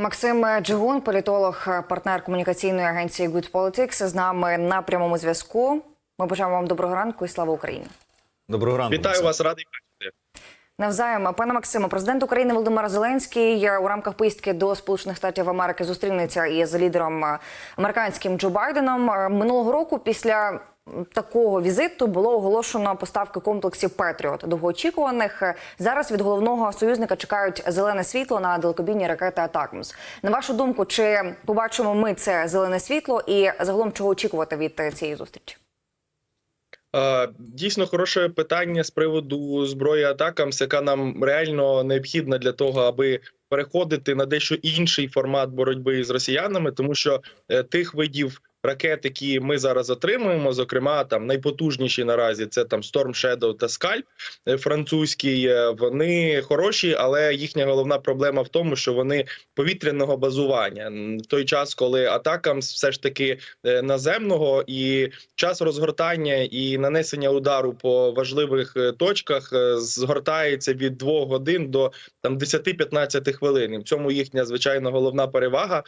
Максим Джигун, політолог, партнер комунікаційної агенції Good Politics, з нами на прямому зв'язку. Ми бажаємо вам доброго ранку і слава Україні. Доброго ранку. Вітаю Максим. вас, радий бачити. Навзаєм, пане Максиме, президент України Володимир Зеленський у рамках поїздки до Сполучених Штатів Америки зустрінеться із лідером е, американським Джо Байденом. Е, Минулого року після такого візиту було оголошено поставки комплексів Петріот довгоочікуваних. Зараз від головного союзника чекають зелене світло на далекобійні ракети Атакмс. На вашу думку, чи побачимо ми це зелене світло, і загалом чого очікувати від цієї зустрічі? Е, Дійсно хороше питання з приводу зброї Атакамс, яка нам реально необхідна для того, аби переходити на дещо інший формат боротьби з росіянами, тому що е, тих видів ракет, які ми зараз отримуємо, зокрема там найпотужніші наразі це там Storm Shadow та Scalp е, французький. е, Вони хороші, але їхня головна проблема в тому, що вони повітряного базування в той час, коли Атакамс все ж таки е, наземного і час розгортання і нанесення удару по важливих точках згортається від 2 годин до там 10-15 хвилин. В цьому їхня звичайно головна перевага.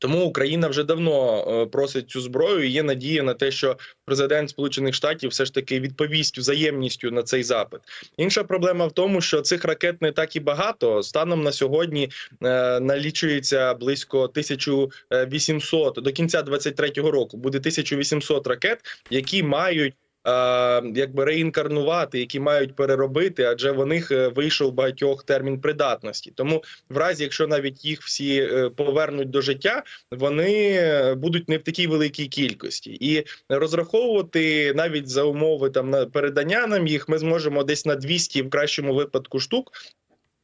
Тому Україна вже давно е, просить цю зброю. і Є надія на те, що президент Сполучених Штатів все ж таки відповість взаємністю на цей запит. Інша проблема в тому, що цих ракет не так і багато. Станом на сьогодні е, налічується близько 1800, до кінця 23-го року буде 1800 ракет, які мають. Е, Якби реінкарнувати, які мають переробити, адже в них е, вийшов багатьох термін придатності. Тому, в разі, якщо навіть їх всі е, повернуть до життя, вони будуть не в такій великій кількості, і розраховувати навіть за умови там на передання нам їх, ми зможемо десь на 200 в кращому випадку штук.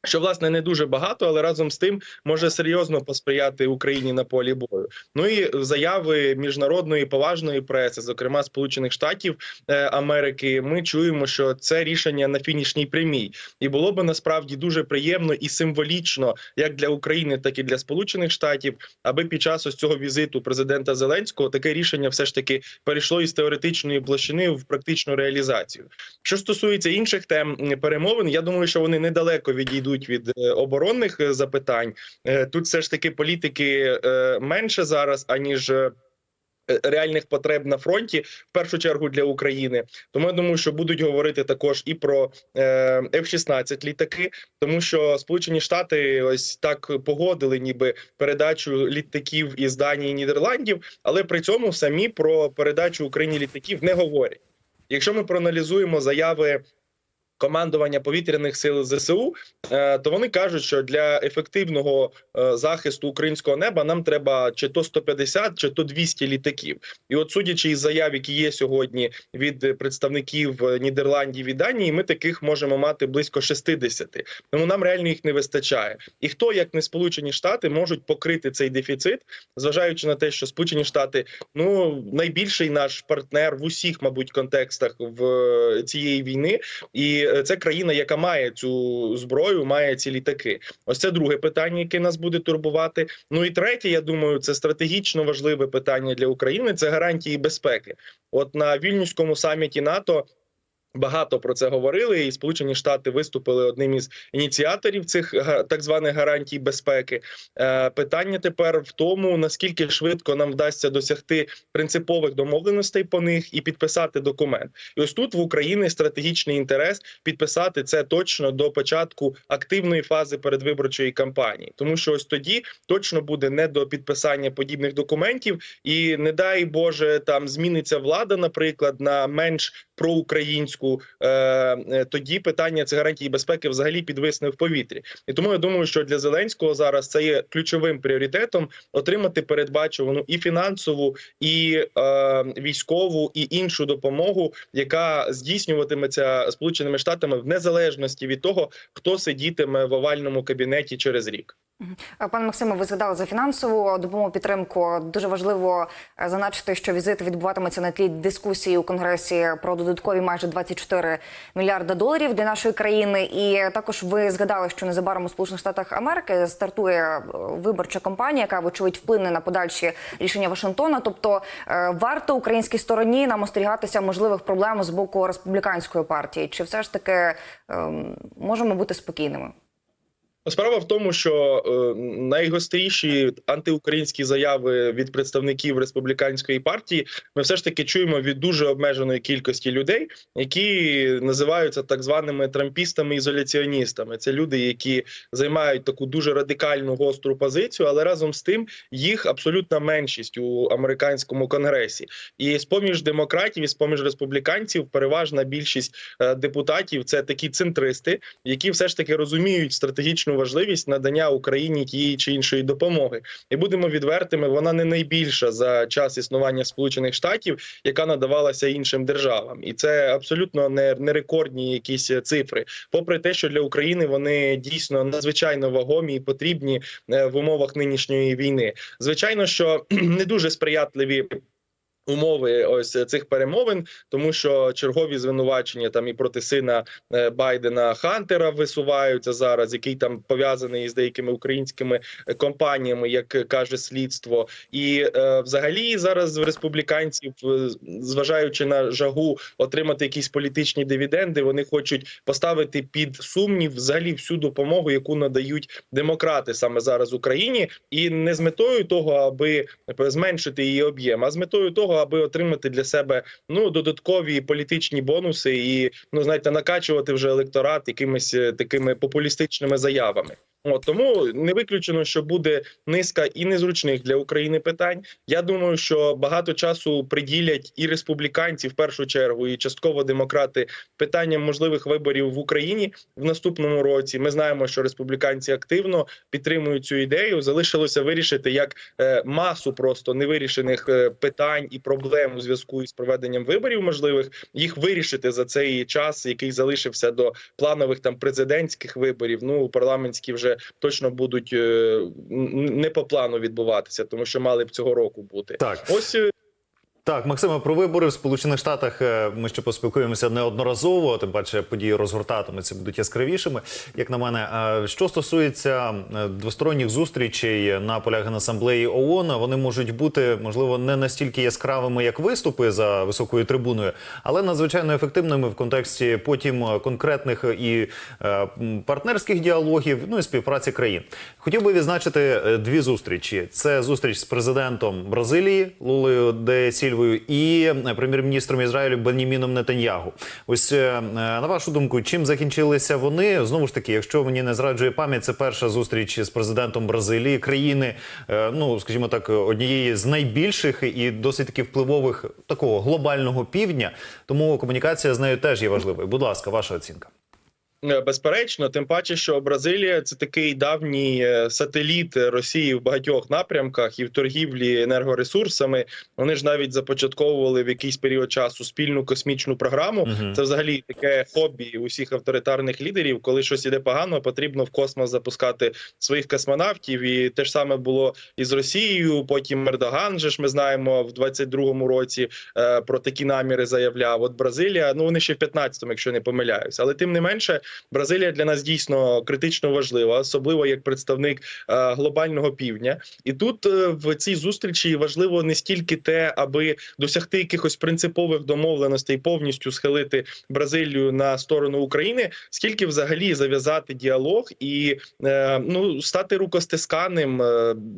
Що власне не дуже багато, але разом з тим може серйозно посприяти Україні на полі бою. Ну і заяви міжнародної поважної преси, зокрема Сполучених Штатів е, Америки, ми чуємо, що це рішення на фінішній прямій, і було би насправді дуже приємно і символічно, як для України, так і для Сполучених Штатів, аби під час ось цього візиту президента Зеленського таке рішення все ж таки перейшло із теоретичної площини в практичну реалізацію. Що стосується інших тем перемовин, я думаю, що вони недалеко відійдуть від е, оборонних е, запитань. Е, Тут все ж таки політики менше зараз аніж. Реальних потреб на фронті в першу чергу для України, тому я думаю, що будуть говорити також і про е, F-16 літаки, тому що Сполучені Штати ось так погодили, ніби передачу літаків із Данії і Нідерландів, але при цьому самі про передачу Україні літаків не говорять. Якщо ми проаналізуємо заяви командування повітряних сил ЗСУ, е, то вони кажуть, що для ефективного е, захисту українського неба нам треба чи то 150, чи то 200 літаків. І от судячи із заяв, які є сьогодні від представників е, Нідерландів і Данії, ми таких можемо мати близько 60. Тому нам реально їх не вистачає. І хто, як не Сполучені Штати, можуть покрити цей дефіцит, зважаючи на те, що Сполучені Штати ну найбільший наш партнер в усіх, мабуть, контекстах в цієї війни, і е, це країна, яка має цю зброю, має ці літаки. Ось це друге питання, яке нас буде турбувати. Ну і третє, я думаю, це стратегічно важливе питання для України. Це гарантії безпеки. От на вільнюському саміті НАТО. Багато про це говорили, і Сполучені Штати виступили одним із ініціаторів цих так званих гарантій безпеки. Е, питання тепер в тому, наскільки швидко нам вдасться досягти принципових домовленостей по них і підписати документ. І ось тут в Україні стратегічний інтерес підписати це точно до початку активної фази передвиборчої кампанії, тому що ось тоді точно буде не до підписання подібних документів, і не дай Боже, там зміниться влада, наприклад, на менш проукраїнську. Е, е, тоді питання цих гарантій безпеки взагалі підвисне в повітрі. І тому я думаю, що для Зеленського зараз це є ключовим пріоритетом отримати передбачувану і фінансову, і е, військову, і іншу допомогу, яка здійснюватиметься Сполученими Штатами в незалежності від того, хто сидітиме в овальному кабінеті через рік. Е, Пане Максиме, ви згадали за фінансову допомогу підтримку. Дуже важливо е, зазначити, що візит відбуватиметься на тлі дискусії у конгресі про додаткові майже 24 мільярда доларів для нашої країни. І також ви згадали, що незабаром у Сполучених Штатах Америки стартує е, виборча кампанія, яка вочевидь вплине на подальші рішення Вашингтона. Тобто варто українській стороні нам остерігатися можливих проблем з боку республіканської партії. Чи все ж таки ем, можемо бути спокійними? Справа в тому, що е, найгостріші антиукраїнські заяви від представників республіканської партії ми все ж таки чуємо від дуже обмеженої кількості людей, які називаються так званими трампістами-ізоляціоністами. Це люди, які займають таку дуже радикальну гостру позицію, але разом з тим їх абсолютна меншість у американському конгресі. І з поміж демократів, і з поміж республіканців, переважна більшість е, депутатів це такі центристи, які все ж таки розуміють стратегічну важливість надання Україні тієї чи іншої допомоги. І будемо відвертими, вона не найбільша за час існування Сполучених Штатів, яка надавалася іншим державам, і це абсолютно не, не рекордні якісь цифри. Попри те, що для України вони дійсно надзвичайно вагомі і потрібні е, в умовах нинішньої війни. Звичайно, що не дуже сприятливі. Умови ось цих перемовин, тому що чергові звинувачення там і проти сина е, Байдена Хантера висуваються зараз, який там пов'язаний з деякими українськими е, компаніями, як каже слідство, і е, взагалі зараз республіканців, е, зважаючи на жагу отримати якісь політичні дивіденди, вони хочуть поставити під сумнів взагалі всю допомогу, яку надають демократи саме зараз Україні, і не з метою того, аби зменшити її об'єм, а з метою того, аби отримати для себе ну додаткові політичні бонуси і ну знаєте, накачувати вже електорат якимись е, такими популістичними заявами. От тому не виключено, що буде низка і незручних для України питань. Я думаю, що багато часу приділять і республіканці в першу чергу, і частково демократи питанням можливих виборів в Україні в наступному році. Ми знаємо, що республіканці активно підтримують цю ідею. Залишилося вирішити як е, масу просто невирішених е, питань і проблем у зв'язку із проведенням виборів можливих їх вирішити за цей час, який залишився до планових там президентських виборів. Ну парламентські вже точно будуть е, не по плану відбуватися, тому що мали б цього року бути. Так. Ось е, Так, Максиме, про вибори в Сполучених Штатах е, ми ще поспілкуємося неодноразово. Тим паче події розгортатимуться, будуть яскравішими. Як на мене, Е, що стосується е, двосторонніх зустрічей на полях Генасамблеї ООН, вони можуть бути можливо не настільки яскравими, як виступи за високою трибуною, але надзвичайно ефективними в контексті потім конкретних і партнерських діалогів, ну і співпраці країн. Хотів би відзначити дві зустрічі: це зустріч з президентом Бразилії Лулею де Сільвою і е, прем'єр-міністром Ізраїлю Беніміном Нетаньягу. Ось е, е, на вашу думку, чим закінчилися вони? Знову ж таки, якщо мені не зраджує пам'ять, це перша зустріч з президентом Бразилії, країни, ну скажімо так, однієї з найбільших і досить таки впливових такого глобального півдня. Тому комунікація з нею теж є важливою. Будь ласка, ваша оцінка. Е, Безперечно, тим паче, що Бразилія це такий давній е, сателіт Росії в багатьох напрямках і в торгівлі енергоресурсами. Вони ж навіть започатковували в якийсь період часу спільну космічну програму. Мгм. Це взагалі таке хобі усіх авторитарних лідерів. Коли щось іде погано, потрібно в космос запускати своїх космонавтів. І те ж саме було і з Росією. Потім Ердоган же ж ми знаємо в 22-му році е, про такі наміри заявляв. От Бразилія, ну вони ще в 15-му, якщо не помиляюсь, але тим не менше. Бразилія для нас дійсно критично важлива, особливо як представник е, глобального півдня. І тут е, в цій зустрічі важливо не стільки те, аби досягти якихось принципових домовленостей, повністю схилити Бразилію на сторону України, скільки взагалі зав'язати діалог і е, ну стати рукостисканим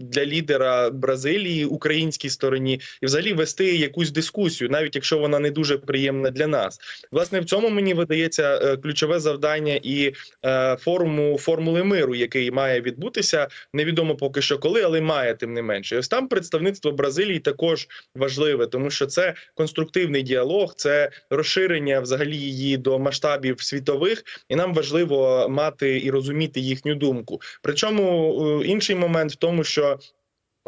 для лідера Бразилії українській стороні, і взагалі вести якусь дискусію, навіть якщо вона не дуже приємна для нас. Власне, в цьому мені видається ключове завдання і е, форуму формули миру, який має відбутися. Невідомо поки що коли, але має тим не менше. І Ось там представництво Бразилії також важливе, тому що це конструктивний діалог, це розширення взагалі її до масштабів світових, і нам важливо мати і розуміти їхню думку. Причому е, інший момент в тому, що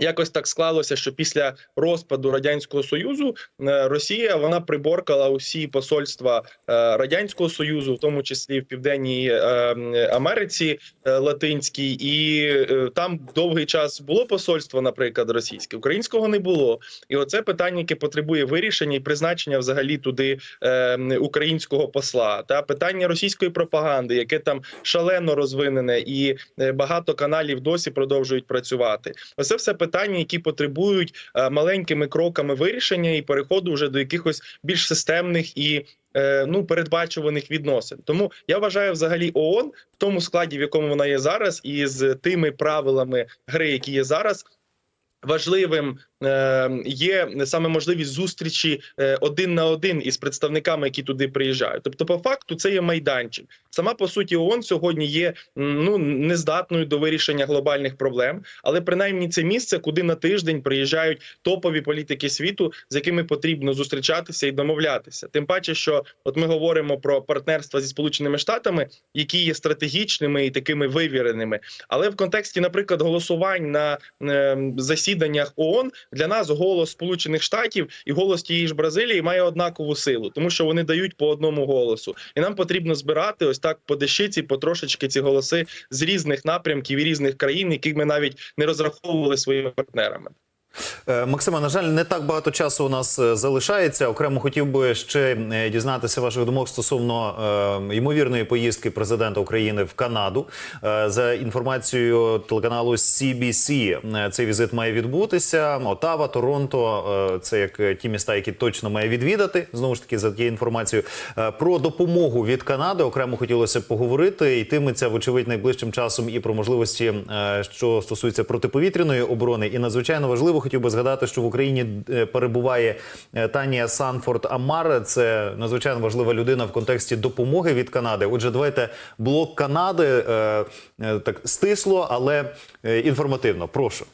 Якось так склалося, що після розпаду радянського союзу е, Росія вона приборкала усі посольства е, радянського союзу, в тому числі в південній е, Америці Латинській, і там довгий час було посольство, наприклад, російське, українського не було. І оце питання, яке потребує вирішення і призначення взагалі туди українського посла. Та питання російської пропаганди, яке там шалено розвинене, і багато каналів досі продовжують працювати. Оце все питання, які потребують е, маленькими кроками вирішення і переходу вже до якихось більш системних і е, ну передбачуваних відносин. Тому я вважаю, взагалі ООН в тому складі, в якому вона є зараз, і з тими правилами гри, які є зараз. Важливим е, є саме можливість зустрічі е, один на один із представниками, які туди приїжджають. Тобто, по факту, це є майданчик. Сама по суті, ООН сьогодні є ну нездатною до вирішення глобальних проблем, але принаймні це місце, куди на тиждень приїжджають топові політики світу, з якими потрібно зустрічатися і домовлятися. Тим паче, що от ми говоримо про партнерства зі сполученими штатами, які є стратегічними і такими вивіреними. Але в контексті, наприклад, голосувань на е, засіданнях ООН для нас голос Сполучених Штатів і голос тієї ж Бразилії має однакову силу, тому що вони дають по одному голосу, і нам потрібно збирати ось так по дещиці, потрошечки ці голоси з різних напрямків і різних країн, які ми навіть не розраховували своїми партнерами. Е, Максиме, на жаль, не так багато часу у нас е, залишається. Окремо хотів би ще е, дізнатися ваших думок стосовно ймовірної поїздки президента України в Канаду. За інформацією телеканалу CBC, цей візит має відбутися. Отава, Торонто це як ті міста, які точно має відвідати. Знову ж таки, за тією інформацією про допомогу від Канади. Окремо хотілося б поговорити. Йтиметься вочевидь найближчим часом і про можливості, що стосується протиповітряної оборони. І надзвичайно важливо хотів би згадати, що в Україні е, перебуває е, Танія Санфорд Амар. Це надзвичайно важлива людина в контексті допомоги від Канади. Отже, давайте блок Канади е, так стисло, але інформативно. Прошу.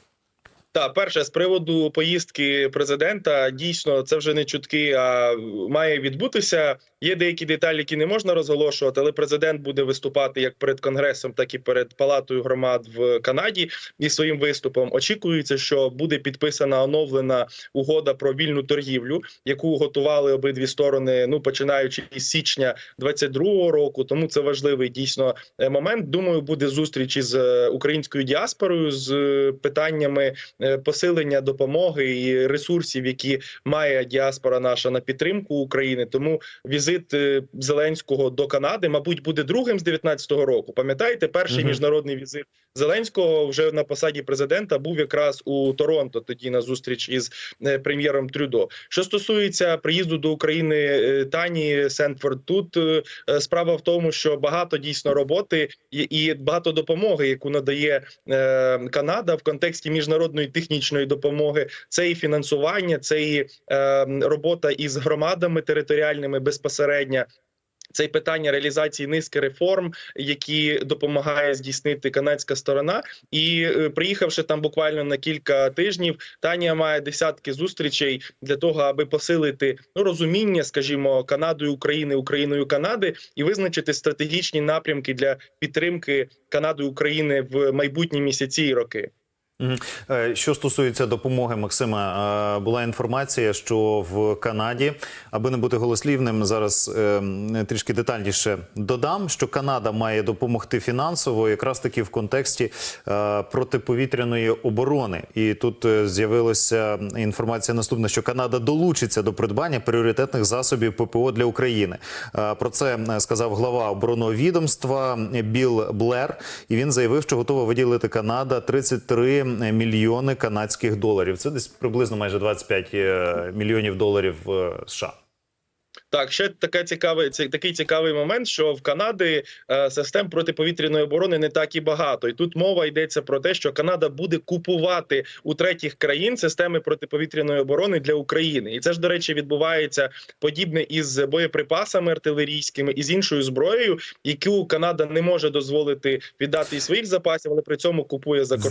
Так, перше з приводу поїздки президента, дійсно, це вже не чутки, а має відбутися. Є деякі деталі, які не можна розголошувати, але президент буде виступати як перед конгресом, так і перед палатою громад в Канаді. І своїм виступом очікується, що буде підписана оновлена угода про вільну торгівлю, яку готували обидві сторони. Ну починаючи із січня 22-го року. Тому це важливий дійсно е, момент. Думаю, буде зустріч із е, українською діаспорою з е, питаннями посилення допомоги і ресурсів, які має діаспора наша на підтримку України. Тому візит е, Зеленського до Канади, мабуть, буде другим з 19-го року. Пам'ятаєте, перший Мгм. міжнародний візит Зеленського вже на посаді президента був якраз у Торонто. Тоді на зустріч із е, прем'єром Трюдо. Що стосується приїзду до України е, Тані Сентфорд, тут е, е, справа в тому, що багато дійсно роботи і, багато допомоги, яку надає е, Канада в контексті міжнародної технічної допомоги. Це і фінансування, це і е, робота із громадами територіальними безпосередньо. Це й питання реалізації низки реформ, які допомагає здійснити канадська сторона. І е, приїхавши там буквально на кілька тижнів, Танія має десятки зустрічей для того, аби посилити ну розуміння, скажімо, Канадою України, Україною Канади і визначити стратегічні напрямки для підтримки Канади України в майбутні місяці і роки. Е, Що стосується допомоги Максима, е, була інформація, що в Канаді, аби не бути голослівним, зараз е, трішки детальніше додам, що Канада має допомогти фінансово, якраз таки в контексті протиповітряної оборони. І тут з'явилася інформація наступна, що Канада долучиться до придбання пріоритетних засобів ППО для України. Про це сказав глава оборонного відомства Біл Блер, і він заявив, що готова виділити Канада 33 мільйони канадських доларів. Це десь приблизно майже 25 е, мільйонів доларів е, США. Так, ще така цікавий це такий цікавий момент, що в Канади е, систем протиповітряної оборони не так і багато, і тут мова йдеться про те, що Канада буде купувати у третіх країн системи протиповітряної оборони для України, і це ж до речі відбувається подібне із боєприпасами артилерійськими і з іншою зброєю, яку Канада не може дозволити віддати із своїх запасів, але при цьому купує за кордон.